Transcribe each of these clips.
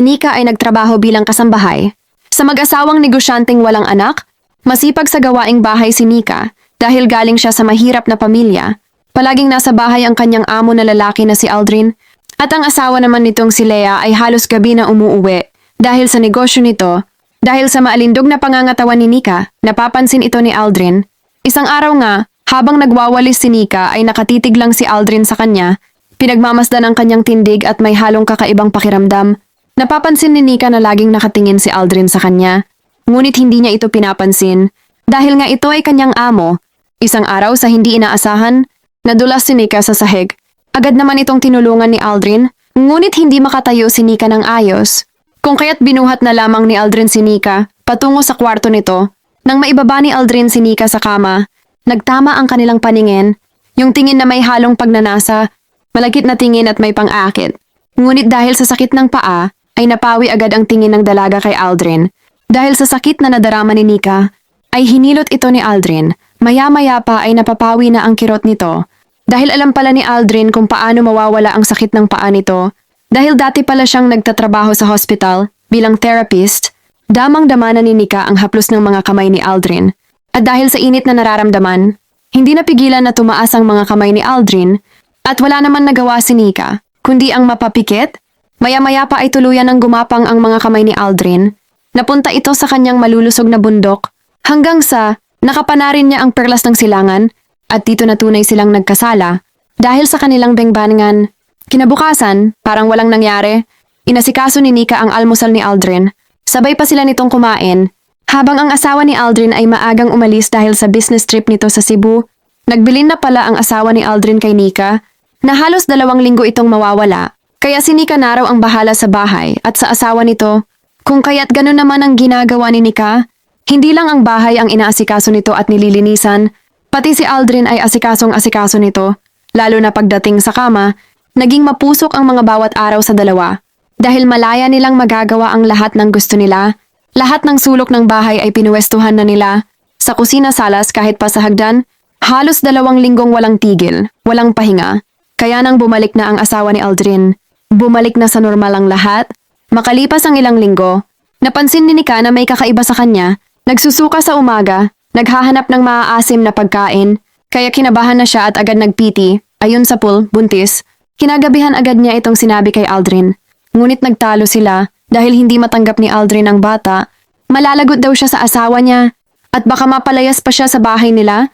si Nika ay nagtrabaho bilang kasambahay. Sa mag-asawang negosyanteng walang anak, masipag sa gawaing bahay si Nika dahil galing siya sa mahirap na pamilya. Palaging nasa bahay ang kanyang amo na lalaki na si Aldrin at ang asawa naman nitong si Lea ay halos gabi na umuuwi dahil sa negosyo nito. Dahil sa maalindog na pangangatawan ni Nika, napapansin ito ni Aldrin. Isang araw nga, habang nagwawalis si Nika ay nakatitig lang si Aldrin sa kanya, pinagmamasdan ang kanyang tindig at may halong kakaibang pakiramdam. Napapansin ni Nika na laging nakatingin si Aldrin sa kanya. Ngunit hindi niya ito pinapansin. Dahil nga ito ay kanyang amo. Isang araw sa hindi inaasahan, nadulas si Nika sa sahig. Agad naman itong tinulungan ni Aldrin, ngunit hindi makatayo si Nika ng ayos. Kung kaya't binuhat na lamang ni Aldrin si Nika patungo sa kwarto nito. Nang maibaba ni Aldrin si Nika sa kama, nagtama ang kanilang paningin, yung tingin na may halong pagnanasa, malagkit na tingin at may pang-akit. Ngunit dahil sa sakit ng paa, ay napawi agad ang tingin ng dalaga kay Aldrin. Dahil sa sakit na nadarama ni Nika, ay hinilot ito ni Aldrin. Maya-maya pa ay napapawi na ang kirot nito. Dahil alam pala ni Aldrin kung paano mawawala ang sakit ng paa nito, dahil dati pala siyang nagtatrabaho sa hospital bilang therapist, damang-dama na ni Nika ang haplos ng mga kamay ni Aldrin. At dahil sa init na nararamdaman, hindi napigilan na tumaas ang mga kamay ni Aldrin at wala naman nagawa si Nika, kundi ang mapapikit. Maya-maya pa ay tuluyan ng gumapang ang mga kamay ni Aldrin. Napunta ito sa kanyang malulusog na bundok hanggang sa nakapanarin niya ang perlas ng silangan at dito na tunay silang nagkasala dahil sa kanilang bengbangan. Kinabukasan, parang walang nangyari, inasikaso ni Nika ang almusal ni Aldrin. Sabay pa sila nitong kumain. Habang ang asawa ni Aldrin ay maagang umalis dahil sa business trip nito sa Cebu, nagbilin na pala ang asawa ni Aldrin kay Nika na halos dalawang linggo itong mawawala. Kaya si Nika na raw ang bahala sa bahay at sa asawa nito. Kung kaya't ganun naman ang ginagawa ni Nika, hindi lang ang bahay ang inaasikaso nito at nililinisan, pati si Aldrin ay asikasong asikaso nito, lalo na pagdating sa kama, naging mapusok ang mga bawat araw sa dalawa. Dahil malaya nilang magagawa ang lahat ng gusto nila, lahat ng sulok ng bahay ay pinuwestuhan na nila. Sa kusina salas kahit pa sa hagdan, halos dalawang linggong walang tigil, walang pahinga. Kaya nang bumalik na ang asawa ni Aldrin, bumalik na sa normal ang lahat, makalipas ang ilang linggo, napansin ni Nika na may kakaiba sa kanya, nagsusuka sa umaga, naghahanap ng maaasim na pagkain, kaya kinabahan na siya at agad nagpiti, ayon sa pool, buntis, kinagabihan agad niya itong sinabi kay Aldrin. Ngunit nagtalo sila dahil hindi matanggap ni Aldrin ang bata. Malalagot daw siya sa asawa niya at baka mapalayas pa siya sa bahay nila.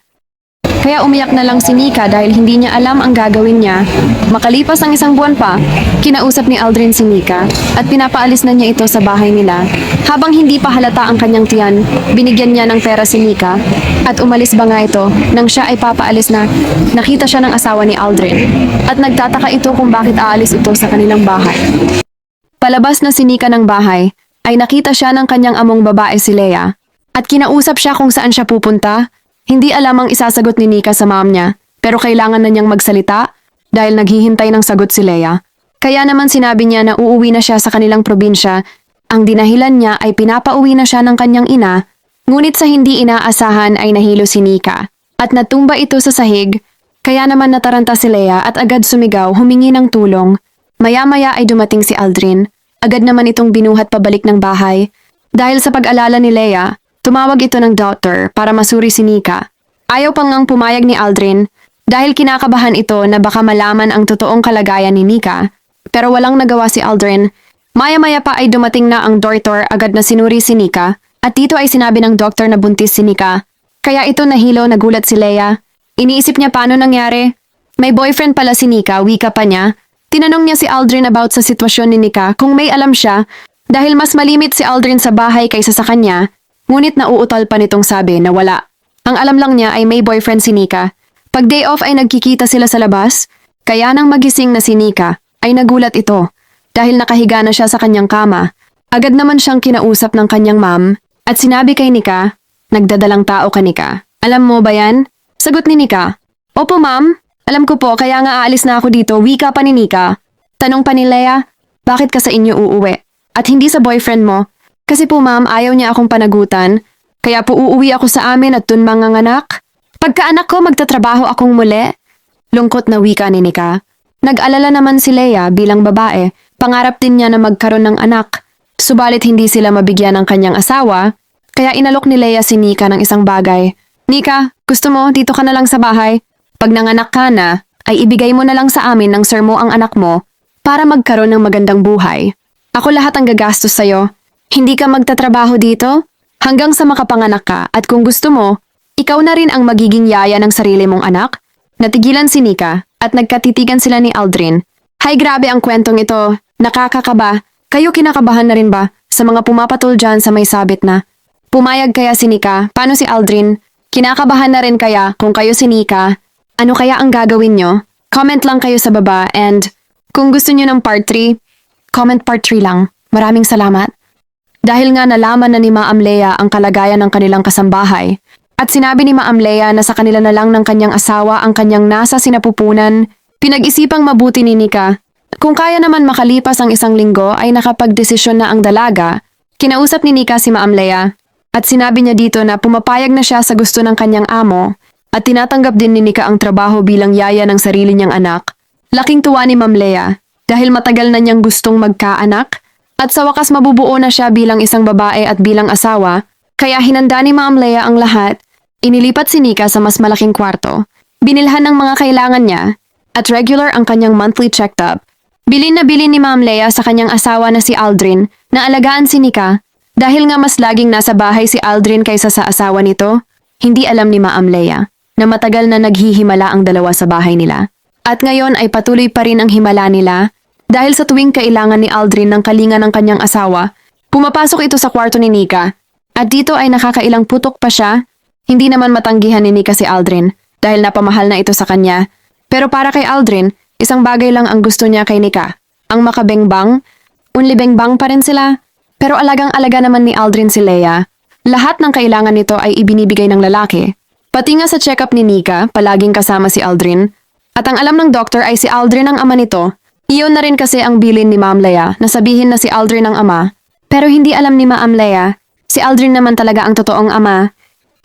Kaya umiyak na lang si Nika dahil hindi niya alam ang gagawin niya. Makalipas ang isang buwan pa, kinausap ni Aldrin si Nika at pinapaalis na niya ito sa bahay nila. Habang hindi pa halata ang kanyang tiyan, binigyan niya ng pera si Nika at umalis ba nga ito nang siya ay papaalis na nakita siya ng asawa ni Aldrin at nagtataka ito kung bakit aalis ito sa kanilang bahay. Palabas na sinika ng bahay, ay nakita siya ng kanyang among babae si Lea, at kinausap siya kung saan siya pupunta. Hindi alam ang isasagot ni Nika sa mom niya, pero kailangan na niyang magsalita dahil naghihintay ng sagot si Lea. Kaya naman sinabi niya na uuwi na siya sa kanilang probinsya. Ang dinahilan niya ay pinapauwi na siya ng kanyang ina, ngunit sa hindi inaasahan ay nahilo si Nika, at natumba ito sa sahig, kaya naman nataranta si Lea at agad sumigaw humingi ng tulong. Maya-maya ay dumating si Aldrin. Agad naman itong binuhat pabalik ng bahay. Dahil sa pag-alala ni Leia, tumawag ito ng doctor para masuri si Nika. Ayaw pang ngang pumayag ni Aldrin dahil kinakabahan ito na baka malaman ang totoong kalagayan ni Nika. Pero walang nagawa si Aldrin. Maya-maya pa ay dumating na ang doctor agad na sinuri si Nika at dito ay sinabi ng doktor na buntis si Nika. Kaya ito nahilo nagulat si Leia. Iniisip niya paano nangyari. May boyfriend pala si Nika, wika pa niya, Tinanong niya si Aldrin about sa sitwasyon ni Nika kung may alam siya dahil mas malimit si Aldrin sa bahay kaysa sa kanya, ngunit nauutal pa nitong sabi na wala. Ang alam lang niya ay may boyfriend si Nika. Pag day off ay nagkikita sila sa labas, kaya nang magising na si Nika ay nagulat ito dahil nakahiga na siya sa kanyang kama. Agad naman siyang kinausap ng kanyang mom at sinabi kay Nika, nagdadalang tao ka Nika. Alam mo ba yan? Sagot ni Nika, Opo ma'am, alam ko po, kaya nga aalis na ako dito, wika pa ni Nika. Tanong pa ni Lea, bakit ka sa inyo uuwi? At hindi sa boyfriend mo? Kasi po ma'am, ayaw niya akong panagutan. Kaya po uuwi ako sa amin at dun mga anak. Pagkaanak ko, magtatrabaho akong muli. Lungkot na wika ni Nika. Nag-alala naman si Lea bilang babae Pangarap din niya na magkaroon ng anak. Subalit hindi sila mabigyan ng kanyang asawa, kaya inalok ni Leia si Nika ng isang bagay. Nika, gusto mo dito ka na lang sa bahay? Pag nanganak ka na, ay ibigay mo na lang sa amin ng sir mo ang anak mo para magkaroon ng magandang buhay. Ako lahat ang gagastos sa'yo. Hindi ka magtatrabaho dito hanggang sa makapanganak ka at kung gusto mo, ikaw na rin ang magiging yaya ng sarili mong anak. Natigilan si Nika at nagkatitigan sila ni Aldrin. Hay grabe ang kwentong ito. Nakakakaba. Kayo kinakabahan na rin ba sa mga pumapatol dyan sa may sabit na? Pumayag kaya si Nika? Paano si Aldrin? Kinakabahan na rin kaya kung kayo si Nika? Ano kaya ang gagawin nyo? Comment lang kayo sa baba and kung gusto nyo ng part 3, comment part 3 lang. Maraming salamat. Dahil nga nalaman na ni Maam Lea ang kalagayan ng kanilang kasambahay, at sinabi ni Maam Lea na sa kanila na lang ng kanyang asawa ang kanyang nasa sinapupunan, pinag-isipang mabuti ni Nika. Kung kaya naman makalipas ang isang linggo ay nakapagdesisyon na ang dalaga, kinausap ni Nika si Maam Lea, at sinabi niya dito na pumapayag na siya sa gusto ng kanyang amo, at tinatanggap din ni Nika ang trabaho bilang yaya ng sarili niyang anak. Laking tuwa ni Ma'am Lea dahil matagal na niyang gustong magkaanak at sa wakas mabubuo na siya bilang isang babae at bilang asawa, kaya hinanda ni Ma'am Lea ang lahat. Inilipat si Nika sa mas malaking kwarto, binilhan ng mga kailangan niya, at regular ang kanyang monthly check-up. Bilin na bilin ni Ma'am Lea sa kanyang asawa na si Aldrin na alagaan si Nika dahil nga mas laging nasa bahay si Aldrin kaysa sa asawa nito. Hindi alam ni Ma'am Lea na matagal na naghihimala ang dalawa sa bahay nila. At ngayon ay patuloy pa rin ang himala nila dahil sa tuwing kailangan ni Aldrin ng kalinga ng kanyang asawa, pumapasok ito sa kwarto ni Nika. At dito ay nakakailang putok pa siya. Hindi naman matanggihan ni Nika si Aldrin dahil napamahal na ito sa kanya. Pero para kay Aldrin, isang bagay lang ang gusto niya kay Nika. Ang makabengbang, unlibengbang pa rin sila. Pero alagang-alaga naman ni Aldrin si Leia. Lahat ng kailangan nito ay ibinibigay ng lalaki. Pati nga sa check-up ni Nika, palaging kasama si Aldrin. At ang alam ng doktor ay si Aldrin ang ama nito. Iyon na rin kasi ang bilin ni Ma'am Lea na sabihin na si Aldrin ang ama. Pero hindi alam ni Ma'am Lea, si Aldrin naman talaga ang totoong ama.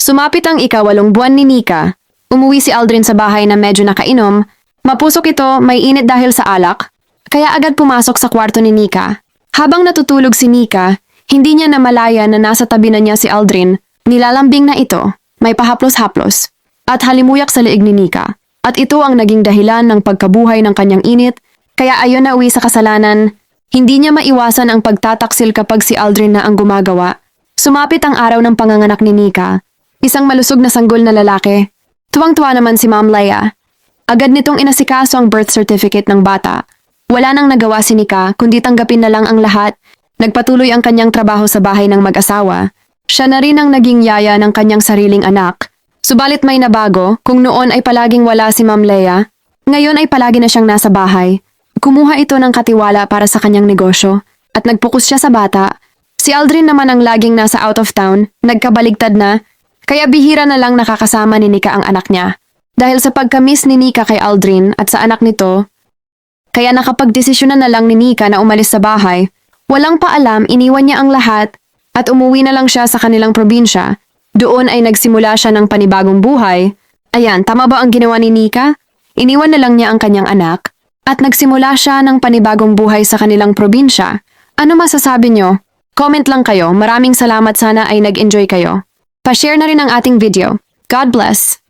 Sumapit ang ikawalong buwan ni Nika. Umuwi si Aldrin sa bahay na medyo nakainom. Mapusok ito, may init dahil sa alak. Kaya agad pumasok sa kwarto ni Nika. Habang natutulog si Nika, hindi niya namalaya na nasa tabi na niya si Aldrin. Nilalambing na ito, may pahaplos-haplos. At halimuyak sa leeg ni Nika. At ito ang naging dahilan ng pagkabuhay ng kanyang init, kaya ayon na uwi sa kasalanan, hindi niya maiwasan ang pagtataksil kapag si Aldrin na ang gumagawa. Sumapit ang araw ng panganganak ni Nika, isang malusog na sanggol na lalaki. Tuwang-tuwa naman si Ma'am Leia. Agad nitong inasikaso ang birth certificate ng bata. Wala nang nagawa si Nika kundi tanggapin na lang ang lahat. Nagpatuloy ang kanyang trabaho sa bahay ng mag-asawa. Siya na rin ang naging yaya ng kanyang sariling anak. Subalit may nabago kung noon ay palaging wala si Ma'am Leia. Ngayon ay palagi na siyang nasa bahay. Kumuha ito ng katiwala para sa kanyang negosyo at nagpukus siya sa bata. Si Aldrin naman ang laging nasa out of town, nagkabaligtad na, kaya bihira na lang nakakasama ni Nika ang anak niya. Dahil sa pagkamiss ni Nika kay Aldrin at sa anak nito, kaya nakapagdesisyonan na lang ni Nika na umalis sa bahay. Walang paalam, iniwan niya ang lahat at umuwi na lang siya sa kanilang probinsya doon ay nagsimula siya ng panibagong buhay. Ayan, tama ba ang ginawa ni Nika? Iniwan na lang niya ang kanyang anak at nagsimula siya ng panibagong buhay sa kanilang probinsya. Ano masasabi nyo? Comment lang kayo. Maraming salamat sana ay nag-enjoy kayo. Pa-share na rin ang ating video. God bless!